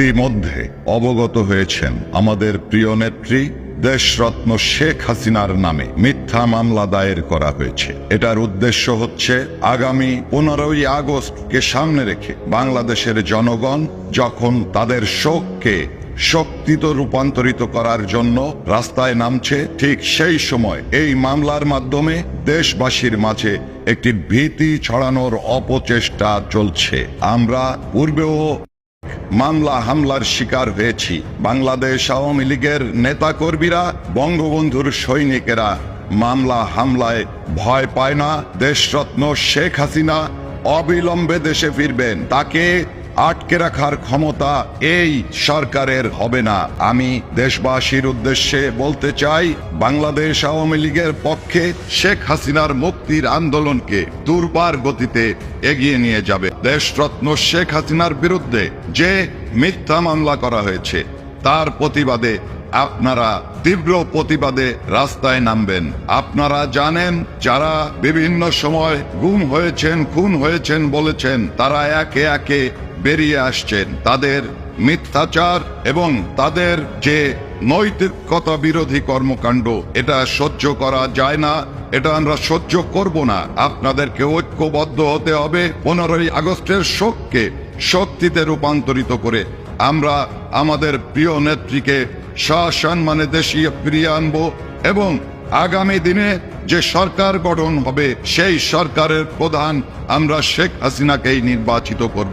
ইতিমধ্যে অবগত হয়েছেন আমাদের প্রিয় নেত্রী দেশরত্ন শেখ হাসিনার নামে মিথ্যা মামলা দায়ের করা হয়েছে। এটার উদ্দেশ্য হচ্ছে আগামী পনেরোই আগস্টকে সামনে রেখে বাংলাদেশের জনগণ যখন তাদের শোককে শক্তিতে রূপান্তরিত করার জন্য রাস্তায় নামছে, ঠিক সেই সময় এই মামলার মাধ্যমে দেশবাসীর মাঝে একটি ভীতি ছড়ানোর অপচেষ্টা চলছে। আমরা পূর্বেও মামলা হামলার শিকার হয়েছি। বাংলাদেশ আওয়ামী লীগের নেতাকর্মীরা, বঙ্গবন্ধুর সৈনিকেরা মামলা হামলায় ভয় পায় না। দেশরত্ন শেখ হাসিনা অবিলম্বে দেশে ফিরবেন। তাকে আটকে রাখার ক্ষমতা এই সরকারের হবে না। আমি দেশবাসীর উদ্দেশ্যে বলতে চাই, বাংলাদেশ আওয়ামী লীগের পক্ষে শেখ হাসিনার মুক্তির আন্দোলনকে দুর্বার গতিতে এগিয়ে নিয়ে যাবে। দেশরত্ন শেখ হাসিনার বিরুদ্ধে যে মিথ্যা মামলা করা হয়েছে, তার প্রতিবাদে আপনারা তীব্র প্রতিবাদে রাস্তায় নামবেন। আপনারা জানেন, যারা বিভিন্ন সময় গুম হয়েছেন, খুন হয়েছেন বলেছেন, তারা একে একে বেরিয়ে আসছেন তাদের মিথ্যাচার এবং তাদের যে নৈতিকতা বিরোধী কর্মকাণ্ড, এটা সহ্য করা যায় না, এটা আমরা সহ্য করব না। আপনাদেরকে ঐক্যবদ্ধ হতে হবে পনেরোই আগস্টের শোককে শক্তিতে রূপান্তরিত করে। আমরা আমাদের প্রিয় নেত্রীকে সসম্মানে দেশে ফিরিয়ে আনব এবং আগামী দিনে যে সরকার গঠন হবে, সেই সরকারের প্রধান আমরা শেখ হাসিনাকেই নির্বাচিত করব।